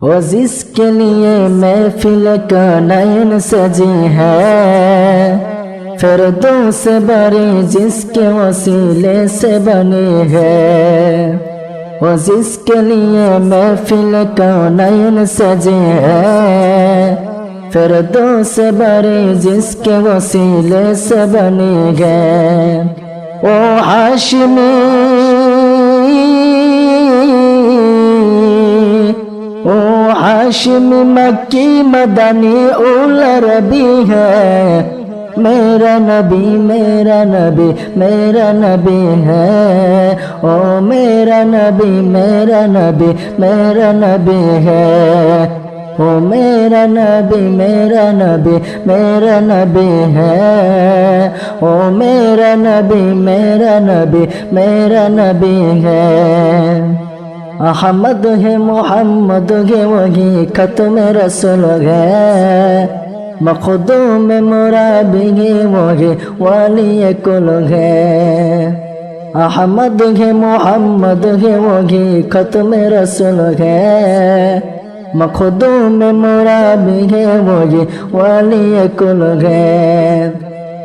وہ جس کے لیے محفل کا نین سجی ہے، پھر دو سے بڑی جس کے وسیلے سے بنی ہے۔ وہ جس کے لیے محفل کا نین سجی ہے، پھر دو سے بڑی جس کے وسیلے سے بنی ہے۔ وہ ہاشمی ہاشم مکی مدنی اول ربی ہے۔ میرا نبی میرا نبی میرا نبی ہے۔ او میرا نبی میرا نبی میرا نبی ہے۔ او میرا نبی میرا نبی میرا نبی ہے۔ او میرا نبی میرا نبی میرا نبی ہے۔ احمد ہے، محمد ہے، وہی ختم رسول ہے۔ مخدوم مرابی ہے، وہی والی کل ہے۔ احمد ہے، محمد ہے، وہی ختم رسول ہے۔ مخدوم مرابی ہے، وہی والی کل ہے۔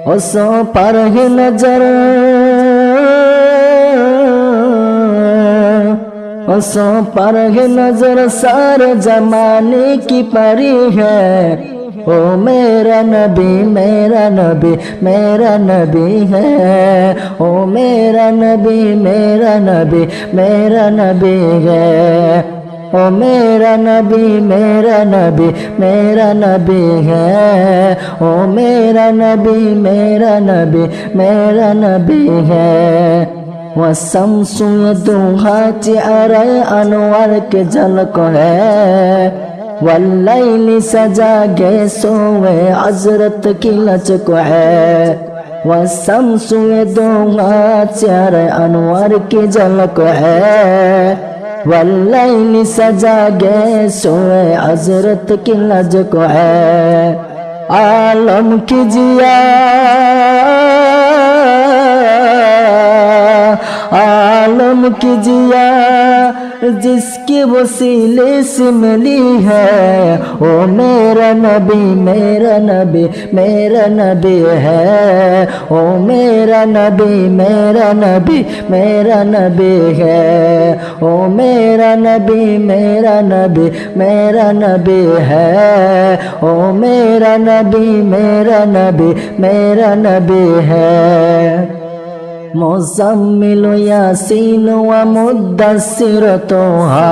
اسوں پر ہی نظر۔ اسوں پر ہے نظر سارے زمانے کی پری ہے۔ او میرا نبی میرا نبی میرا نبی ہے۔ او میرا نبی میرا نبی میرا نبی ہے۔ او میرا نبی میرا نبی میرا نبی ہے۔ او میرا نبی میرا نبی میرا نبی ہے۔ والشمس يدوها چہرہ انوار کے جھلک ہے واللیل سجا گے سوے حضرت کی لچک ہے والشمس يدوها چہرہ انوار کی جھلک ہے واللیل سجا گے سوے حضرت کی لچک ہے عالم کی جیا عالم کی جیا، جس کے وسیلے سے ملی ہے۔ او میرا نبی میرا نبی میرا نبی ہے۔ او میرا نبی میرا نبی میرا نبی ہے۔ او میرا نبی میرا نبی میرا نبی ہے۔ او میرا نبی میرا نبی میرا نبی ہے۔ মোজাম্মিল ইয়াসিন ওয়া মুদাসসির তোহা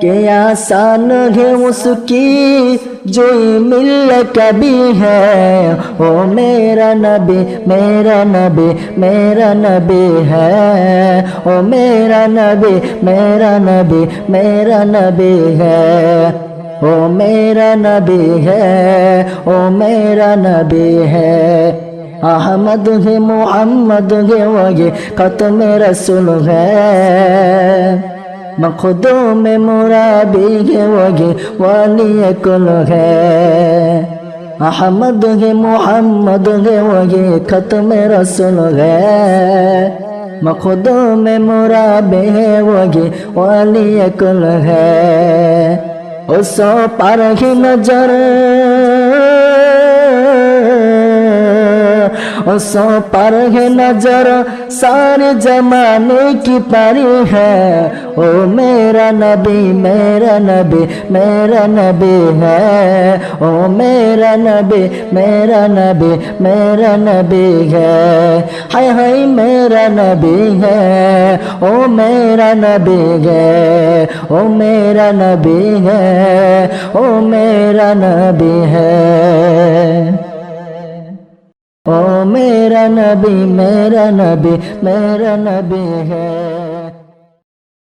کہ آسان ہے اس کی جو مل کبھی ہے۔ او میرا نبی میرا نبی میرا نبی ہے۔ او میرا نبی میرا نبی میرا نبی ہے۔ او میرا نبی ہے، او میرا نبی ہے۔ احمد ہے، محمد ہے وہی ختم رسول ہے۔ مخدوم مرابی ہے وہی والی کل ہے۔ احمد ہے محمد ہے وہی ختم رسول ہے۔ مخدوم مرابی ہے وہی والی کل ہے۔ اس پر ہی نظر اسوں پر ہے نظر، سارے زمانے کی پری ہے۔ او میرا نبی میرا نبی میرا نبی ہے۔ او میرا نبی میرا نبی میرا نبی ہے۔ ہائے ہائے، میرا نبی ہے۔ او میرا نبی ہے۔ او میرا نبی ہے۔ او میرا نبی ہے۔ او میرا نبی میرا نبی میرا نبی ہے